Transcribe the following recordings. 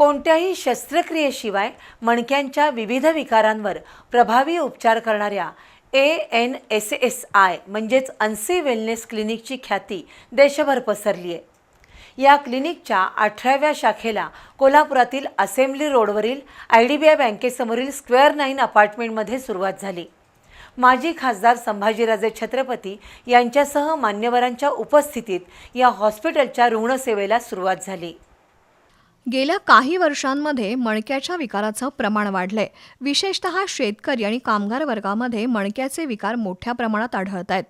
कोणत्याही शस्त्रक्रियेशिवाय मणक्यांच्या विविध विकारांवर प्रभावी उपचार करणाऱ्या A N S S I म्हणजेच अन्सी वेलनेस क्लिनिकची ख्याती देशभर पसरली आहे या क्लिनिकच्या अठराव्या शाखेला कोल्हापुरातील assembly road I D B I बँकेसमोरील square nine अपार्टमेंटमध्ये सुरुवात झाली. माजी खासदार संभाजीराजे छत्रपती यांच्यासह मान्यवरांच्या उपस्थितीत या हॉस्पिटलच्या रुग्णसेवेला सुरुवात झाली. गेल्या काही वर्षांमध्ये मणक्याच्या विकाराचं प्रमाण वाढलंय. विशेषतः शेतकरी आणि कामगार वर्गामध्ये मणक्याचे विकार मोठ्या प्रमाणात आढळत आहेत.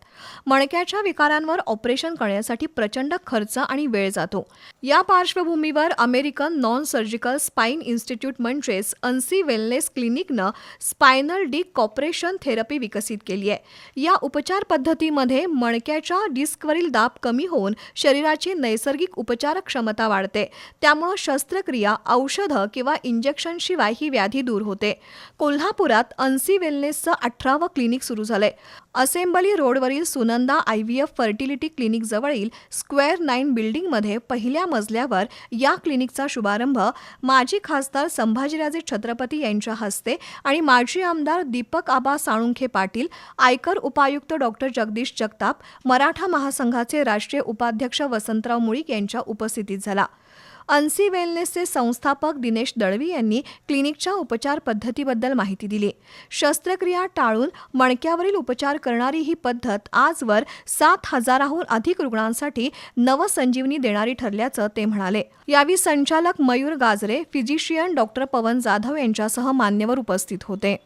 मणक्याच्या विकारांवर ऑपरेशन करण्यासाठी प्रचंड खर्च आणि वेळ जातो. या पार्श्वभूमीवर American non surgical spine institute म्हणजेच अन्सी वेलनेस क्लिनिकनं स्पायनल डी कॉपरेशन थेरपी विकसित केली आहे. या उपचार पद्धतीमध्ये मणक्याच्या डिस्कवरील दाब कमी होऊन शरीराची नैसर्गिक उपचार क्षमता वाढते. त्यामुळं शस्त्रक्रिया औषधं किंवा इंजेक्शनशिवाय ही व्याधी दूर होते. कोल्हापुरात अन्सी वेलनेसचं अठरावं क्लिनिक सुरू झालंय. Assembly road Sunanda I V F fertility clinic जवळील स्क्वेअर नाईन बिल्डिंगमध्ये पहिल्या मजल्यावर या क्लिनिकचा शुभारंभ माजी खासदार संभाजीराजे छत्रपती यांच्या हस्ते आणि माजी आमदार दीपक आबा साळुंखे पाटील आयकर उपायुक्त डॉक्टर जगदीश जगताप मराठा महासंघाचे राष्ट्रीय उपाध्यक्ष वसंतराव मुळीक यांच्या उपस्थितीत झाला. अन्सी वेलनेसचे संस्थापक दिनेश दळवी यांनी क्लिनिकच्या उपचार पद्धतीबद्दल माहिती दिली. शस्त्रक्रिया टाळून मणक्यावरील उपचार करणारी ही पद्धत आजवर सात हजाराहून अधिक रुग्णांसाठी नवसंजीवनी देणारी ठरल्याचं ते म्हणाले. यावेळी संचालक मयूर गाजरे फिजिशियन डॉक्टर पवन जाधव यांच्यासह मान्यवर उपस्थित होते.